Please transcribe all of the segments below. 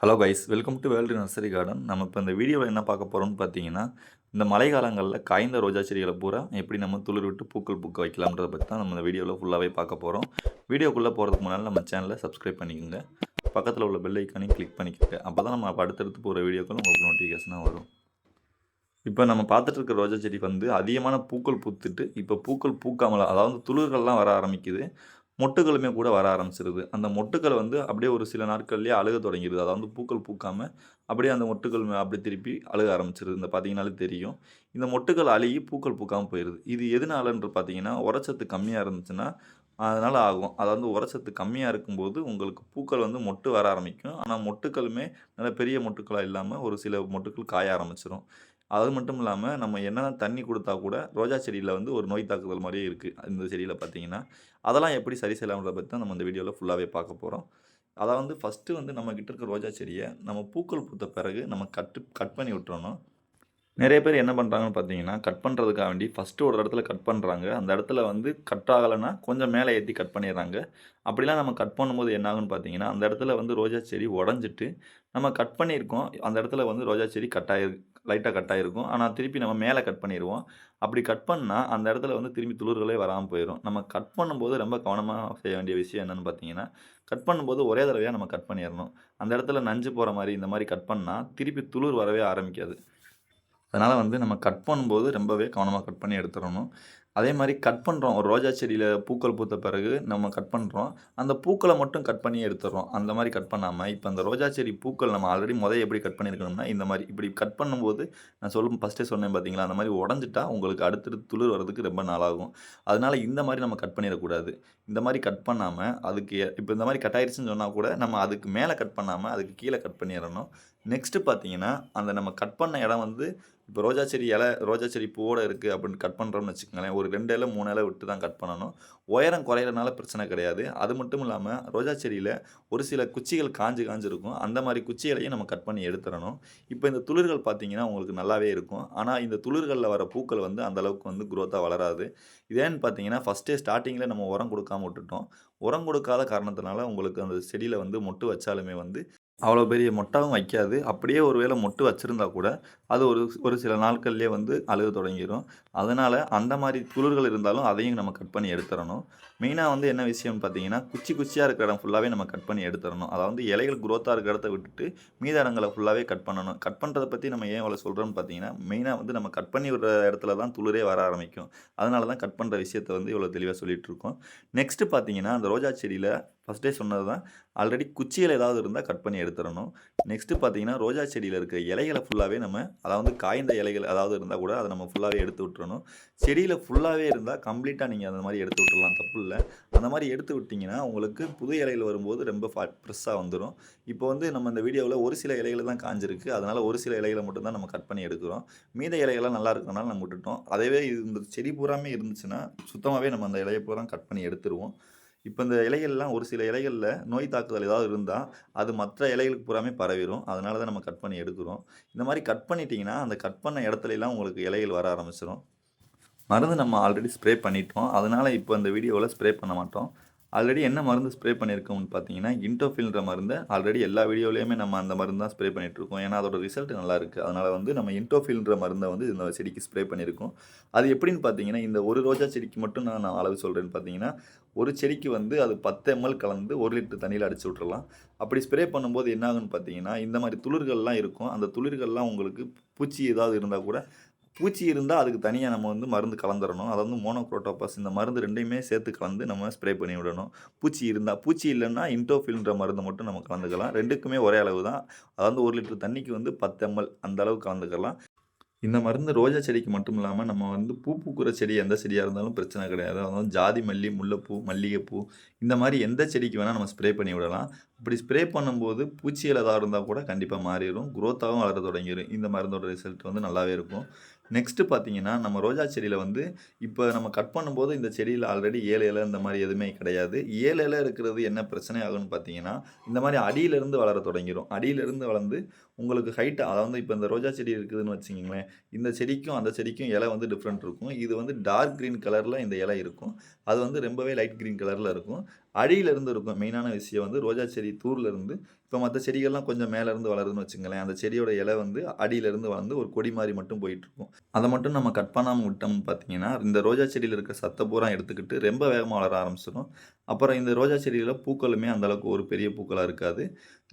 Hello guys welcome to world nursery garden நம்ம இப்போ இந்த வீடியோவில் என்ன பார்க்க போகிறோம்னு பார்த்தீங்கன்னா இந்த மழை காலங்களில் காய்ந்த ரோஜா செடிகளை பூரா எப்படி நம்ம துளிர் விட்டு பூக்கள் பூக்க வைக்கலாம்ன்றதை பற்றி தான் நம்ம இந்த வீடியோவில் ஃபுல்லாகவே பார்க்க போகிறோம் வீடியோக்குள்ளே போகிறதுக்கு முன்னால் நம்ம சேனலை சப்ஸ்கிரைப் பண்ணிக்கோங்க. பக்கத்தில் உள்ள பெல் ஐக்கானையும் கிளிக் பண்ணிக்கோங்க அப்போ தான் நம்ம அடுத்தடுத்து போகிற வீடியோக்கள் உங்களுக்கு நோட்டிஃபிகேஷனாக வரும். இப்போ நம்ம பார்த்துட்டு இருக்க ரோஜா செடி வந்து அதிகமான பூக்கள் பூத்துட்டு இப்போ பூக்கள் பூக்காமல் அதாவது துளிர்கள்லாம் வர ஆரம்பிக்குது. மொட்டுகளுமே கூட வர ஆரம்பிச்சிருது. அந்த மொட்டுக்கள் வந்து அப்படியே ஒரு சில நாட்கள்லேயே அழுக தொடங்கிடுது அதாவது பூக்கள் பூக்காமல் அப்படியே அந்த மொட்டுக்கள் அப்படி அப்படியே திருப்பி அழுக ஆரம்பிச்சிருது. இந்த பார்த்தீங்கனாலே தெரியும். இந்த மொட்டுக்கள் அழுகி பூக்கள் பூக்காமல் போயிடுது இது எதனாலன்று பார்த்தீங்கன்னா உரச்சத்து கம்மியாக இருந்துச்சுன்னா அதனால் ஆகும். அதாவது உரச்சத்து கம்மியாக இருக்கும்போது உங்களுக்கு பூக்கள் வந்து மொட்டு வர ஆரம்பிக்கும். ஆனால் மொட்டுக்களுமே நல்ல பெரிய மொட்டுக்களாக இல்லாமல் ஒரு சில மொட்டுக்கள் காய ஆரம்பிச்சிடும் அது மட்டும் இல்லாமல் நம்ம என்னென்ன தண்ணி கொடுத்தா கூட ரோஜா செடியில் வந்து ஒரு நோய் தாக்குதல் மாதிரியே இருக்குது இந்த செடியில் பார்த்தீங்கன்னா அதெல்லாம் எப்படி சரி செய்யலாம்ன்றத பற்றி தான் நம்ம இந்த வீடியோவில் ஃபுல்லாகவே பார்க்க போகிறோம் அதாவது வந்து ஃபஸ்ட்டு வந்து நம்மக்கிட்ட இருக்க ரோஜா செடியை நம்ம பூக்கள் பூத்த பிறகு நம்ம கட்டு கட் பண்ணி விட்டுறணும். நிறைய பேர் என்ன பண்ணுறாங்கன்னு பார்த்தீங்கன்னா கட் பண்ணுறதுக்காக வேண்டி ஃபஸ்ட்டு ஒரு இடத்துல கட் பண்ணுறாங்க அந்த இடத்துல வந்து கட் ஆகலைன்னா கொஞ்சம் மேலே ஏற்றி கட் பண்ணிடுறாங்க. அப்படிலாம் நம்ம கட் பண்ணும்போது என்ன ஆகுன்னு பார்த்தீங்கன்னா அந்த இடத்துல வந்து ரோஜா செடி உடஞ்சிட்டு நம்ம கட் பண்ணியிருக்கோம். அந்த இடத்துல வந்து ரோஜா செடி கட் ஆகிருக்கு லைட்டாக கட் ஆகிருக்கும் ஆனால் திருப்பி நம்ம மேலே கட் பண்ணிடுவோம் அப்படி கட் பண்ணால் அந்த இடத்துல வந்து திரும்பி துளிர்களே வராமல் போயிடும் நம்ம கட் பண்ணும்போது ரொம்ப கவனமாக செய்ய வேண்டிய விஷயம் என்னென்னு பார்த்தீங்கன்னா கட் பண்ணும்போது ஒரே தடவையாக நம்ம கட் பண்ணிடணும் அந்த இடத்துல நஞ்சு போகிற மாதிரி இந்த மாதிரி கட் பண்ணால் திருப்பி துளிர் வரவே ஆரம்பிக்காது. அதனால் வந்து நம்ம கட் பண்ணும்போது ரொம்பவே கவனமாக கட் பண்ணி எடுத்துடணும் அதே மாதிரி கட் பண்ணுறோம் ஒரு ரோஜா செடியில் பூக்கள் பூத்த பிறகு நம்ம கட் பண்ணுறோம் அந்த பூக்களை மட்டும் கட் பண்ணி எடுத்துடுறோம். அந்த மாதிரி கட் பண்ணாமல் இப்போ அந்த ரோஜா செடி பூக்கள் நம்ம ஆல்ரெடி முதல் எப்படி கட் பண்ணியிருக்கணும்னா இந்த மாதிரி இப்படி கட் பண்ணும்போது நான் சொல்லும் ஃபஸ்ட்டே சொன்னேன் பார்த்தீங்களா அந்த மாதிரி உடஞ்சிட்டா உங்களுக்கு அடுத்தடுத்து துளிர் வரதுக்கு ரொம்ப நாளாகும். அதனால் இந்த மாதிரி நம்ம கட் பண்ணிடக்கூடாது. இந்த மாதிரி கட் பண்ணாமல் அதுக்கு இப்போ இந்த மாதிரி கட் ஆயிடுச்சுன்னு சொன்னால் கூட நம்ம அதுக்கு மேலே கட் பண்ணாமல் அதுக்கு கீழே கட் பண்ணிடணும். நெக்ஸ்ட்டு பார்த்தீங்கன்னா அந்த நம்ம கட் பண்ண இடம் வந்து இப்போ ரோஜா செடி இலை ரோஜா செடி பூவோட இருக்குது அப்படின்னு கட் பண்ணுறோம்னு வச்சுக்கோங்களேன். ஒரு ரெண்டு இலை மூணு இலை விட்டு தான் கட் பண்ணணும். உயரம் குறையிறனால பிரச்சனை கிடையாது. அது மட்டும் இல்லாமல் ரோஜா செடியில் ஒரு சில குச்சிகள் காஞ்சு காஞ்சிருக்கும் அந்த மாதிரி குச்சிகளையும் நம்ம கட் பண்ணி எடுத்துடணும். இப்போ இந்த துளிர்கள் பார்த்தீங்கன்னா உங்களுக்கு நல்லாவே இருக்கும். ஆனால் இந்த துளிர்களில் வர பூக்கள் வந்து அந்த அளவுக்கு வந்து குரோத்தாக வளராது. இதேன்னு பார்த்தீங்கன்னா ஃபஸ்ட்டே ஸ்டார்டிங்கில் நம்ம உரம் கொடுக்காம விட்டுட்டோம். உரம் கொடுக்காத காரணத்தினால உங்களுக்கு அந்த செடியில் வந்து மொட்டு வச்சாலுமே வந்து அவ்வளோ பெரிய மொட்டாவும் வைக்காது. அப்படியே ஒரு வேளை மொட்டு வச்சுருந்தா கூட அது ஒரு ஒரு சில நாட்கள்லேயே வந்து அழுக தொடங்கிடும் அதனால் அந்த மாதிரி துளிர்கள் இருந்தாலும் அதையும் நம்ம கட் பண்ணி எடுத்துடணும் மெயினாக வந்து என்ன விஷயம்னு பார்த்தீங்கன்னா குச்சி குச்சியாக இருக்கிற இடம் ஃபுல்லாகவே நம்ம கட் பண்ணி எடுத்துடணும் அதாவது இலைகள் குரோத்தாக இருக்கிற இடத்த விட்டுட்டு மீத இடங்களை ஃபுல்லாகவே கட் பண்ணணும். கட் பண்ணுறதை பற்றி நம்ம ஏன் அவ்வளோ சொல்கிறோம்னு பார்த்தீங்கன்னா மெயினாக வந்து நம்ம கட் பண்ணி விடுற இடத்துல தான் துளிரே வர ஆரம்பிக்கும். அதனால தான் கட் பண்ணுற விஷயத்தை வந்து இவ்வளோ தெளிவாக சொல்லிட்டு இருக்கோம். நெக்ஸ்ட்டு பார்த்தீங்கன்னா அந்த ரோஜா செடியில் ஃபஸ்ட்டே சொன்னது தான் ஆல்ரெடி குச்சியில் ஏதாவது இருந்தால் கட் பண்ணி எடுத்துடணும். நெக்ஸ்ட்டு பார்த்தீங்கன்னா ரோஜா செடியில் இருக்கிற இலைகளை ஃபுல்லாகவே நம்ம அதாவது காய்ந்த இலைகள் அதாவது இருந்தால் கூட அதை நம்ம ஃபுல்லாகவே எடுத்து விட்டுறணும். செடியில் ஃபுல்லாகவே இருந்தால் கம்ப்ளீட்டாக நீங்கள் அந்த மாதிரி எடுத்து விட்டுறலாம். தப்பு இல்லை. அந்த மாதிரி எடுத்து விட்டிங்கன்னா உங்களுக்கு புது இலைகள் வரும்போது ரொம்ப ஃப்ரெஷ்ஷாக வந்துடும் இப்போ வந்து நம்ம இந்த வீடியோவில் ஒரு சில இலைகளை தான் காஞ்சிருக்கு. அதனால் ஒரு சில இலைகளை மட்டும்தான் நம்ம கட் பண்ணி எடுக்கிறோம். மீத இலைகள்லாம் நல்லா இருக்கனால நம்ம விட்டுட்டோம். அதேவே இது இந்த செடி பூராமே இருந்துச்சுன்னா சுத்தமாகவே நம்ம அந்த இலையை பூரா கட் பண்ணி எடுத்துருவோம். இப்போ இந்த இலைகள்லாம் ஒரு சில இலைகளில் நோய் தாக்குதல் ஏதாவது இருந்தால் அது மற்ற இலைகளுக்கு பூராமே பரவிடும் அதனால தான் நம்ம கட் பண்ணி எடுக்கிறோம். இந்த மாதிரி கட் பண்ணிட்டீங்கன்னா அந்த கட் பண்ண இடத்துலலாம் உங்களுக்கு இலைகள் வர ஆரம்பிச்சிடும் மருந்து நம்ம ஆல்ரெடி ஸ்ப்ரே பண்ணிட்டோம். அதனால் இப்போ இந்த வீடியோவில் ஸ்ப்ரே பண்ண மாட்டோம். ஆல்ரெடி என்ன மருந்து ஸ்ப்ரே பண்ணியிருக்கோம்னு பார்த்தீங்கன்னா இன்டோஃபில்ன்ற மருந்து ஆல்ரெடி எல்லா வீடியோலையுமே நம்ம அந்த மருந்து தான் ஸ்ப்ரே பண்ணிகிட்ருக்கோம் ஏன்னா அதோட ரிசல்ட் நல்லா இருக்குது அதனால் வந்து நம்ம இன்டோஃபில்ன்ற மருந்தை வந்து இந்த செடிக்கு ஸ்ப்ரே பண்ணியிருக்கோம் அது எப்படின்னு பார்த்தீங்கன்னா இந்த ஒரு ரோஜா செடிக்கு மட்டும் நான் நான் அளவு சொல்கிறேன்னு பார்த்தீங்கன்னா ஒரு செடிக்கு வந்து அது பத்து எம்எல் கலந்து ஒரு லிட்டர் தண்ணியில் அடிச்சு விட்றலாம் அப்படி ஸ்ப்ரே பண்ணும்போது என்ன ஆகுன்னு பார்த்தீங்கன்னா இந்த மாதிரி துளிர்கள்லாம் இருக்கும். அந்த துளிர்கள்லாம் உங்களுக்கு பூச்சி ஏதாவது இருந்தால் கூட பூச்சி இருந்தால் அதுக்கு தனியாக நம்ம வந்து மருந்து கலந்துடணும் அதாவது மோனோக்ரோட்டோபாஸ் இந்த மருந்து ரெண்டையுமே சேர்த்து கலந்து நம்ம ஸ்ப்ரே பண்ணி விடணும். பூச்சி இருந்தால் பூச்சி இல்லைன்னா இன்டோஃபில்ன்ற மருந்து மட்டும் நம்ம கலந்துக்கலாம். ரெண்டுக்குமே ஒரே அளவு தான். அதாவது ஒரு லிட்டர் தண்ணிக்கு வந்து பத்து எம்எல் அந்த அளவு கலந்துக்கலாம். இந்த மருந்து ரோஜா செடிக்கு மட்டும் இல்லாமல் நம்ம வந்து பூ பூக்கிற செடி எந்த செடியாக இருந்தாலும் பிரச்சனை கிடையாது. அதாவது ஜாதி மல்லி முல்லைப்பூ மல்லிகைப்பூ இந்த மாதிரி எந்த செடிக்கு வேணால் நம்ம ஸ்ப்ரே பண்ணி விடலாம். அப்படி ஸ்ப்ரே பண்ணும்போது பூச்சியில் ஏதாவது இருந்தால் கூட கண்டிப்பாக மாறிடும் குரோத்தாகவும் வளர தொடங்கிடும் இந்த மருந்தோட ரிசல்ட் வந்து நல்லாவே இருக்கும். நெக்ஸ்ட்டு பார்த்தீங்கன்னா நம்ம ரோஜா செடியில் வந்து இப்போ நம்ம கட் பண்ணும்போது இந்த செடியில் ஆல்ரெடி ஏழு இலை இந்த மாதிரி எதுவுமே கிடையாது. ஏழு இலை இருக்கிறது என்ன பிரச்சனை ஆகும்னு பார்த்தீங்கன்னா இந்த மாதிரி அடியிலிருந்து வளர தொடங்கிடும் அடியிலிருந்து வளர்ந்து உங்களுக்கு ஹைட் அதாவது இப்போ இந்த ரோஜா செடி இருக்குதுன்னு வச்சுக்கிங்களேன் இந்த செடிக்கும் அந்த செடிக்கும் இலை வந்து டிஃப்ரெண்ட் இருக்கும். இது வந்து டார்க் க்ரீன் கலரில் இந்த இலை இருக்கும். அது வந்து ரொம்பவே லைட் க்ரீன் கலரில் இருக்கும். அடியிலேருந்து இருக்கும். மெயினான விஷயம் வந்து ரோஜா செடி தூர்லேருந்து இப்போ மற்ற செடிகள்லாம் கொஞ்சம் மேலேருந்து வளருதுன்னு வச்சுங்களேன் அந்த செடியோட இலை வந்து அடியிலேருந்து வளர்ந்து ஒரு கொடி மாதிரி மட்டும் போயிட்டுருக்கும். அதை மட்டும் நம்ம கட் பண்ணாமல் விட்டோம்னு பார்த்தீங்கன்னா இந்த ரோஜா செடியில் இருக்க சத்தை பூரா எடுத்துக்கிட்டு ரொம்ப வேகமாக வளர ஆரம்பிச்சிடும். அப்புறம் இந்த ரோஜா செடியில் பூக்களுமே அந்தளவுக்கு ஒரு பெரிய பூக்களாக இருக்காது.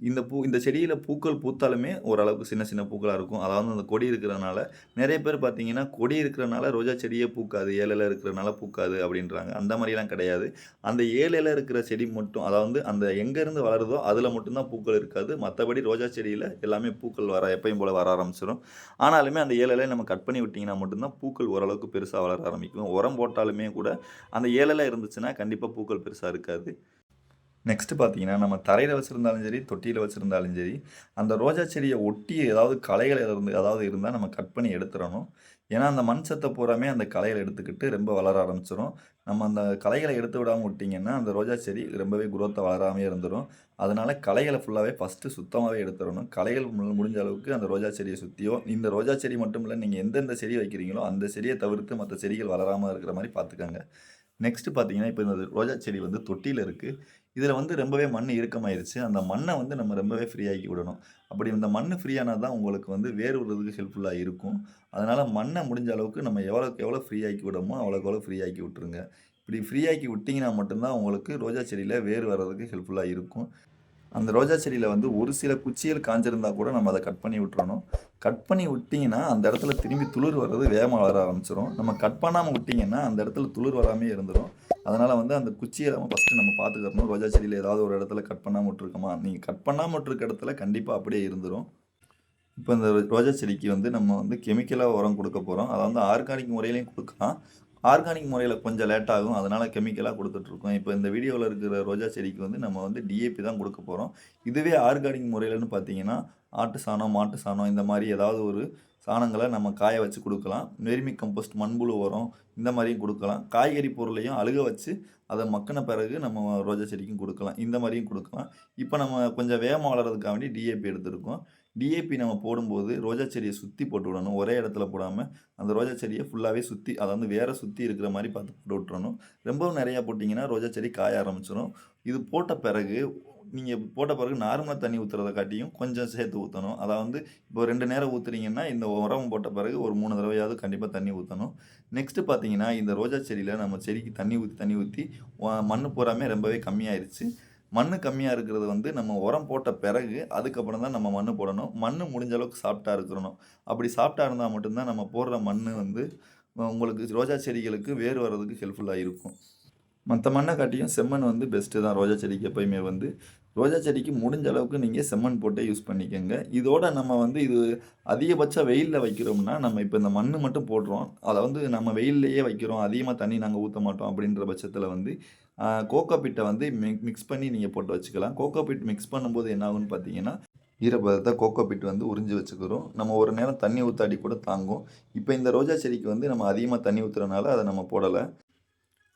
இந்த பூ இந்த செடியில் பூக்கள் பூத்தாலுமே ஓரளவுக்கு சின்ன சின்ன பூக்களாக இருக்கும். அதாவது அந்த கொடி இருக்கிறனால நிறைய பேர் பார்த்தீங்கன்னா கொடி இருக்கிறனால ரோஜா செடியே பூக்காது ஏழில் இருக்கிறனால பூக்காது அப்படின்றாங்க. அந்த மாதிரிலாம் கிடையாது. அந்த ஏழையில் இருக்கிற செடி மட்டும் அதாவது அந்த எங்கேருந்து வளருதோ அதில் மட்டும்தான் பூக்கள் இருக்காது. மற்றபடி ரோஜா செடியில் எல்லாமே பூக்கள் வர எப்பயும் போல் வர ஆரம்பிச்சிடும் ஆனாலுமே அந்த ஏழையில நம்ம கட் பண்ணி விட்டிங்கன்னா மட்டும்தான் பூக்கள் ஓரளவுக்கு பெருசாக வளர ஆரம்பிக்கும். உரம் போட்டாலுமே கூட அந்த ஏழையில் இருந்துச்சுன்னா கண்டிப்பாக பூக்கள் பெருசாக இருக்காது. நெக்ஸ்ட்டு பார்த்தீங்கன்னா நம்ம தரையில் வச்சுருந்தாலும் சரி தொட்டியில் வச்சுருந்தாலும் சரி அந்த ரோஜா செடியை ஒட்டி ஏதாவது களைகள் இருந்து ஏதாவது இருந்தால் நம்ம கட் பண்ணி எடுத்துடணும். ஏன்னா அந்த மண் சத்தை பூராமே அந்த களைகளை எடுத்துக்கிட்டு ரொம்ப வளர ஆரம்பிச்சிடும் நம்ம அந்த களைகளை எடுத்து விடாமல் விட்டிங்கன்னா அந்த ரோஜா செடி ரொம்பவே குரோத்தை வளராமே இருந்துடும் அதனால் களைகளை ஃபுல்லாகவே ஃபஸ்ட்டு சுத்தமாகவே எடுத்துடணும். களைகள் முடிஞ்ச அளவுக்கு அந்த ரோஜா செடியை சுற்றியோ இந்த ரோஜா செடி மட்டும் இல்லை நீங்கள் எந்தெந்த செடி வைக்கிறீங்களோ அந்த செடியை தவிர்த்து மற்ற செடிகள் வளராமல் இருக்கிற மாதிரி பார்த்துக்கோங்க நெக்ஸ்ட்டு பார்த்தீங்கன்னா இப்போ இந்த ரோஜா செடி வந்து தொட்டியில் இருக்குது இதில் வந்து ரொம்பவே மண் இறுக்கமாயிருச்சு. அந்த மண்ணை வந்து நம்ம ரொம்பவே ஃப்ரீயாக்கி விடணும். அப்படி இந்த மண் ஃப்ரீயானால் தான் உங்களுக்கு வந்து வேர் விடுறதுக்கு ஹெல்ப்ஃபுல்லாக இருக்கும். அதனால் மண்ணை முடிஞ்ச அளவுக்கு நம்ம எவ்வளோக்கு எவ்வளோ ஃப்ரீயாக்கி விடமோ அவ்வளோக்கு எவ்வளோ ஃப்ரீயாக்கி விட்டுருங்க. இப்படி ஃப்ரீ ஆக்கி விட்டிங்கன்னா மட்டும்தான் உங்களுக்கு ரோஜா செடியில் வேர் வர்றதுக்கு ஹெல்ப்ஃபுல்லாக இருக்கும். அந்த ரோஜா செடியில் வந்து ஒரு சில குச்சிகள் காஞ்சிருந்தா கூட நம்ம அதை கட் பண்ணி விட்டுறணும். கட் பண்ணி விட்டிங்கன்னா அந்த இடத்துல திரும்பி துளிர் வர்றது வேகமாக வளர ஆரம்பிச்சிடும் நம்ம கட் பண்ணாமல் விட்டிங்கன்னா அந்த இடத்துல துளிர் வராமே இருந்துடும் அதனால் வந்து அந்த குச்சியை நம்ம ஃபஸ்ட்டு நம்ம பார்த்துக்கறணும். ரோஜா செடியில் ஏதாவது ஒரு இடத்துல கட் பண்ணாமல் விட்ருக்கோமா நீங்கள் கட் பண்ணாமல் விட்டுருக்க இடத்துல கண்டிப்பாக அப்படியே இருந்துடும் இப்போ இந்த ரோஜா செடிக்கு வந்து நம்ம வந்து கெமிக்கலாக உரம் கொடுக்க போகிறோம் அதை வந்து ஆர்கானிக் முறையிலையும் கொடுக்கலாம். ஆர்கானிக் முறையில் கொஞ்சம் லேட் ஆகும். அதனால் கெமிக்கலாக கொடுத்துட்ருக்கோம். இப்போ இந்த வீடியோவில் இருக்கிற ரோஜா செடிக்கு வந்து நம்ம வந்து டிஏபி தான் கொடுக்க போகிறோம் இதுவே ஆர்கானிக் முறையிலன்னு பார்த்தீங்கன்னா ஆட்டு சாணம் மாட்டு சாணம் இந்த மாதிரி ஏதாவது ஒரு சாணங்களை நம்ம காய வச்சு கொடுக்கலாம். வெர்மி கம்போஸ்ட் மண்புழு உரம் இந்த மாதிரியும் கொடுக்கலாம். காய்கறி பொருளையும் அழுக வச்சு அதை மக்கின பிறகு நம்ம ரோஜா செடிக்கும் கொடுக்கலாம். இந்த மாதிரியும் கொடுக்கலாம். இப்போ நம்ம கொஞ்சம் வேகமாக வளர்கிறதுக்காக வேண்டி டிஏபி எடுத்திருக்கோம். டிஏபி நம்ம போடும்போது ரோஜா செடியை சுற்றி போட்டு விடணும். ஒரே இடத்துல போடாமல் அந்த ரோஜா செடியை ஃபுல்லாகவே சுற்றி அதை வந்து வேற சுற்றி இருக்கிற மாதிரி பார்த்து போட்டு விட்டுறணும். ரொம்பவும் நிறையா போட்டிங்கன்னா ரோஜா செடி காய ஆரம்பிச்சிடும் இது போட்ட பிறகு நீங்கள் போட்ட பிறகு நார்மலாக தண்ணி ஊற்றுறத காட்டியும் கொஞ்சம் சேர்த்து ஊற்றணும் அதாவது இப்போ ரெண்டு நேரம் ஊற்றுறீங்கன்னா இந்த உரம் போட்ட பிறகு ஒரு மூணு தடவையாவது கண்டிப்பாக தண்ணி ஊற்றணும் நெக்ஸ்ட்டு பார்த்தீங்கன்னா இந்த ரோஜா செடியில் நம்ம செடிக்கு தண்ணி ஊற்றி தண்ணி ஊற்றி மண் பூராமே ரொம்பவே கம்மியாயிருச்சு. மண் கம்மியாக இருக்கிறது வந்து நம்ம உரம் போட்ட பிறகு அதுக்கப்புறம் தான் நம்ம மண் போடணும். மண் முடிஞ்ச அளவுக்கு சாப்பிட்டா இருக்கணும். அப்படி சாப்பிட்டா இருந்தால் மட்டும்தான் நம்ம போடுற மண் வந்து உங்களுக்கு ரோஜா செடிகளுக்கு வேர் வர்றதுக்கு ஹெல்ப்ஃபுல்லாக இருக்கும். மற்ற மண்ணை காட்டியும் செம்மண் வந்து பெஸ்ட்டு தான். ரோஜா செடிக்கு எப்பயுமே வந்து ரோஜா செடிக்கு முடிஞ்ச அளவுக்கு நீங்கள் செம்மண் போட்டே யூஸ் பண்ணிக்கோங்க. இதோட நம்ம வந்து இது அதிகபட்ச வெயிலில் வைக்கிறோம்னா நம்ம இப்போ இந்த மண் மட்டும் போடுறோம். அதை வந்து நம்ம வெயில்லையே வைக்கிறோம். அதிகமாக தண்ணி நாங்கள் ஊற்ற மாட்டோம் அப்படின்ற பட்சத்தில் வந்து கோகோ பிட்டை வந்து மிக்ஸ் பண்ணி நீங்கள் போட்டு வச்சுக்கலாம். கோகோ பிட் மிக்ஸ் பண்ணும்போது என்ன ஆகும்னு பார்த்தீங்கன்னா ஈரப்பதத்தை கோகோ பிட் வந்து உறிஞ்சி வச்சுக்கிறோம். நம்ம ஒரு நேரம் தண்ணி ஊற்றாடி கூட தாங்கும். இப்போ இந்த ரோஜா செடிக்கு வந்து நம்ம அதிகமாக தண்ணி ஊற்றுறனால அதை நம்ம போடலை.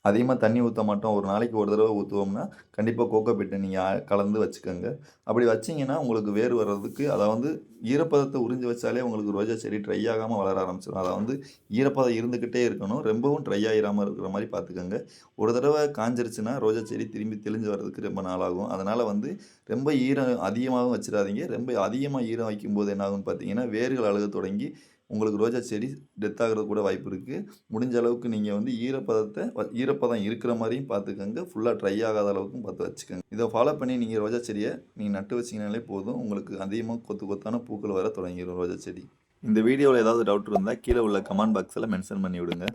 அதிகமாக தண்ணி ஊற்ற மாட்டோம். ஒரு நாளைக்கு ஒரு தடவை ஊற்றுவோம்னா கண்டிப்பாக கோகோ பிட்டை நீங்கள் கலந்து வச்சுக்கோங்க. அப்படி வச்சிங்கன்னா உங்களுக்கு வேர் வர்றதுக்கு அதாவது ஈரப்பதத்தை உறிஞ்சி வச்சாலே உங்களுக்கு ரோஜா செடி ட்ரை ஆகாமல் வளர ஆரம்பிச்சிடும் அதை வந்து ஈரப்பதம் இருந்துக்கிட்டே இருக்கணும். ரொம்பவும் ட்ரை ஆகிராமல் இருக்கிற மாதிரி பார்த்துக்கோங்க. ஒரு தடவை காஞ்சிருச்சுன்னா ரோஜா செடி திரும்பி தெளிஞ்சு வர்றதுக்கு ரொம்ப நாளாகும். அதனால் வந்து ரொம்ப ஈரம் அதிகமாகவும் வச்சிடாதீங்க ரொம்ப அதிகமாக ஈரம் வைக்கும்போது என்னாகும்னு பார்த்தீங்கன்னா வேர்கள் அழுக தொடங்கி உங்களுக்கு ரோஜா செடி டெத் ஆகிறது கூட வாய்ப்பு இருக்குது முடிஞ்ச அளவுக்கு நீங்கள் வந்து ஈரப்பதத்தை வ- ஈரப்பதம் இருக்கிற மாதிரியும் பார்த்துக்கோங்க. ஃபுல்லாக ட்ரை ஆகாத அளவுக்கும் பார்த்து வச்சுக்கோங்க. இதை ஃபாலோ பண்ணி நீங்கள் ரோஜா செடியை நீங்கள் நட்டு வச்சிங்கனாலே போதும். உங்களுக்கு அதிகமாக கொத்து கொத்தான பூக்கள் வர தொடங்கிடும் ரோஜா செடி. இந்த வீடியோவில் ஏதாவது டவுட் இருந்தால் கீழே உள்ள கமெண்ட் பாக்ஸில் மென்ஷன் பண்ணி விடுங்க